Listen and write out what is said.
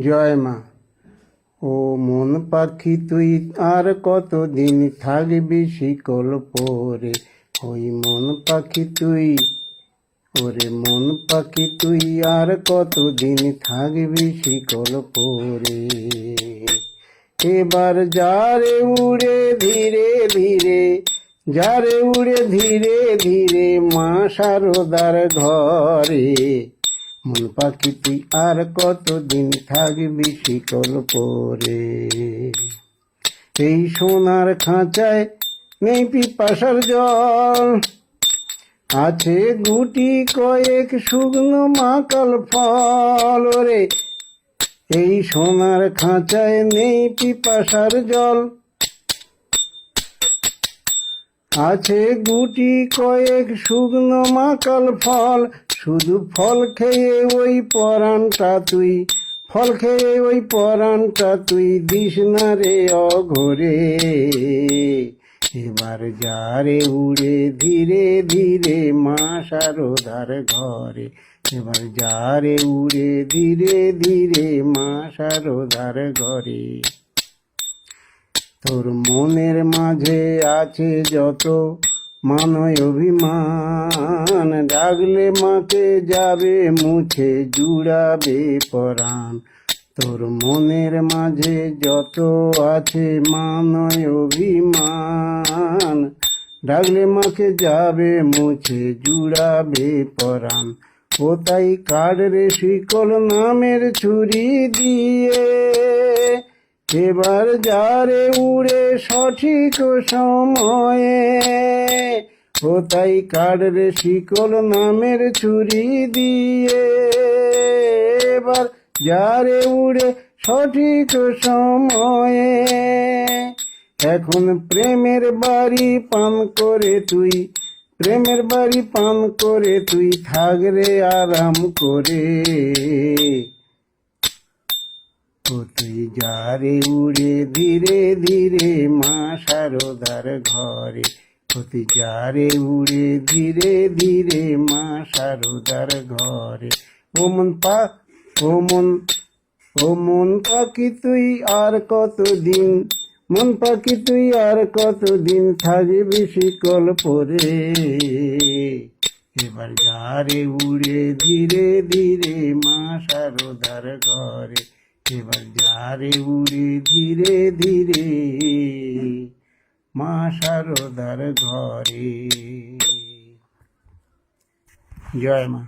জয় মা। ও মন পাখি তুই আর কতদিন থাকবি শিকল পরে? ওই মন পাখি তুই, ওরে মন পাখি তুই আর কতদিন থাকবি শিকল পরে? এবার যারে উড়ে ধীরে ধীরে, যারে উড়ে ধীরে ধীরে মা সারদার ঘরে মন পাখি তুই আর কতদিন থাকবি শিকল পরে? এই সোনার খাঁচায় নেই পিপাসার জল। আছে গুটি কয়েক শুকনো মাকাল ফল। রে এই সোনার খাঁচায় নেই পিপাসার জল। আছে গুটি কয়েক শুকনো মাকাল ফল। শুধু ফল খেয়ে ওই পরানটা তুই। ফল খেয়ে ওই পরানটা তুই দিস না রে অঘরে। এবার যারে উড়ে ধীরে ধীরে মা সারদার ঘরে। এবার যারে উড়ে ধীরে ধীরে মা সারদার ঘরে। তোর মনের মাঝে আছে যত, মানয় অভিমান। ডাকলে মাকে যাবে, মুছে জুড়াবে পরাণ। তোর মনের মাঝে যত আছে, মানয় অভিমান। ডাকলে মাকে যাবে, মুছে জুড়াবে পরাণ। ও তাই কাঠরে শিকল নামের ছুরি দিয়ে? এবার যারে উড়ে সঠিক সময়ে, ও তাই কাঠরে শিকল নামের ছুরি দিয়ে, এবার যারে উড়ে সঠিক সময়ে, এখন প্রেমের বাড়ি পান করে তুই, প্রেমের বাড়ি পান করে তুই থাকরে আরাম করে। ও তুই যারে উড়ে ধীরে ধীরে মা সারদার ঘরে। ও তুই যারে উড়ে ধীরে ধীরে মা সারদার ঘরে। ও মন পা, ও মন ও মন পাখি তুই আর কতদিন? মন পাখি তুই আর কতদিন থাকবি শিকল পরে? এবার যারে উড়ে ধীরে ধীরে মা সারদার ঘরে। এবার যারে উড়ে ধীরে ধীরে মা সারদার ঘরে। জয় মা।